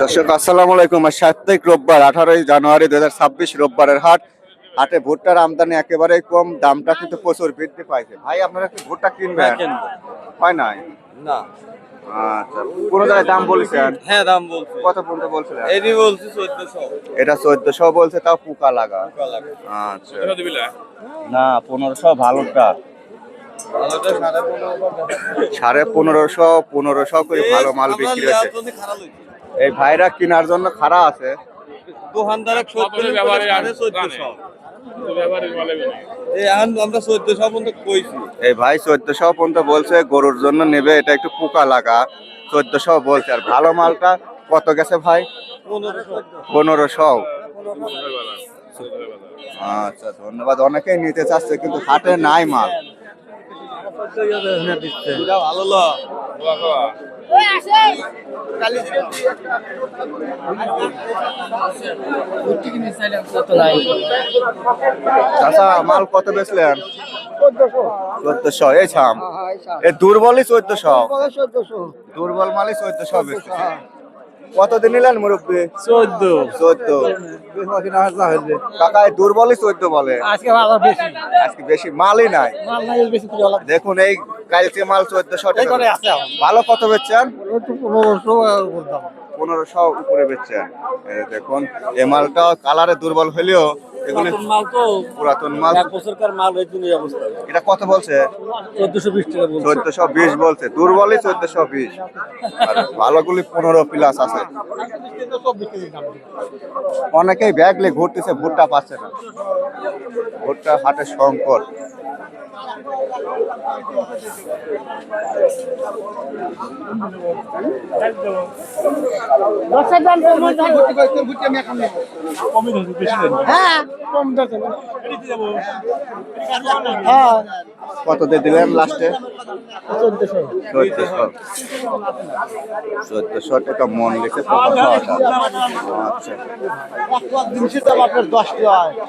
দর্শক আসসালামু আলাইকুম। সাপ্তাহিক রোববার আঠারোই জানুয়ারি দু হাজার ছাব্বিশ রোববারের হাট। হাটে ভুট্টার আমদানি একেবারেই কম দামটা কিন্তু প্রচুর বৃদ্ধি পাইছে। ভাই আপনারা কি ভুট্টা কিনবেন? হয় নাই? না। আচ্ছা কোন জায়গায় দাম বলেছেন? হ্যাঁ দাম বলছে। কত পর্যন্ত বলছিলেন? এটি বলছে চোদ্দশো। এটা চোদ্দশো বলছে তাও পোকা লাগা। আচ্ছা। না পনেরোশো ভালোটা। সাড়ে পনেরোশো পনেরোশো করে ভালো মাল বিক্রি হচ্ছে। হয়েছে। এই ভাইরা কেনার জন্য খারাপ আছে। দোকানদার এই ভাই চোদ্দশো পর্যন্ত বলছে গরুর জন্য নেবে এটা একটু পোকা লাগা। চোদ্দশো বলছে আর ভালো মালটা কত গেছে ভাই? পনেরোশো। আচ্ছা ধন্যবাদ। অনেকেই নিতে চাচ্ছে কিন্তু হাটে নাই মাল। ভালো ল চাচা মাল কত বেচলেন? চোদ্দশো এই ছাম। এ দুর্বলই চোদ্দশো। দুর্বল মালই চোদ্দশো বেচতেছে। কতদিন নিলেন মুরব্বী? চোদ্দ। চোদ্দ। কাকায় দুর্বলই চোদ্দ বলে। আজকে বেশি। আজকে বেশি মালই নাই। দেখুন এই কালকে মাল চোদ্দশো। ভালো কত বেচছেন? পনেরোশো উপরে বেচছেন। দেখুন এ মালটা কালারে দুর্বল হলেও এগুলি মাল তো পুরাতন মাল এক বছরকার মাল এই জন্য অবস্থা। এটা কত বলছে? টাকা বলছে। দুর্বলই আর ভালোগুলি পনেরো প্লাস আছে। অনেকেই ব্যাগলে ঘুরতেছে ভুট্টা পাচ্ছে না। ভুট্টা হাটের সংকট। হ্যাঁ হ্যাঁ কত দিয়ে দিলেন লাস্টে চোদ্দশো টাকা মন লিখে আচ্ছা জিনিসের দাম আপনার দশ টাকা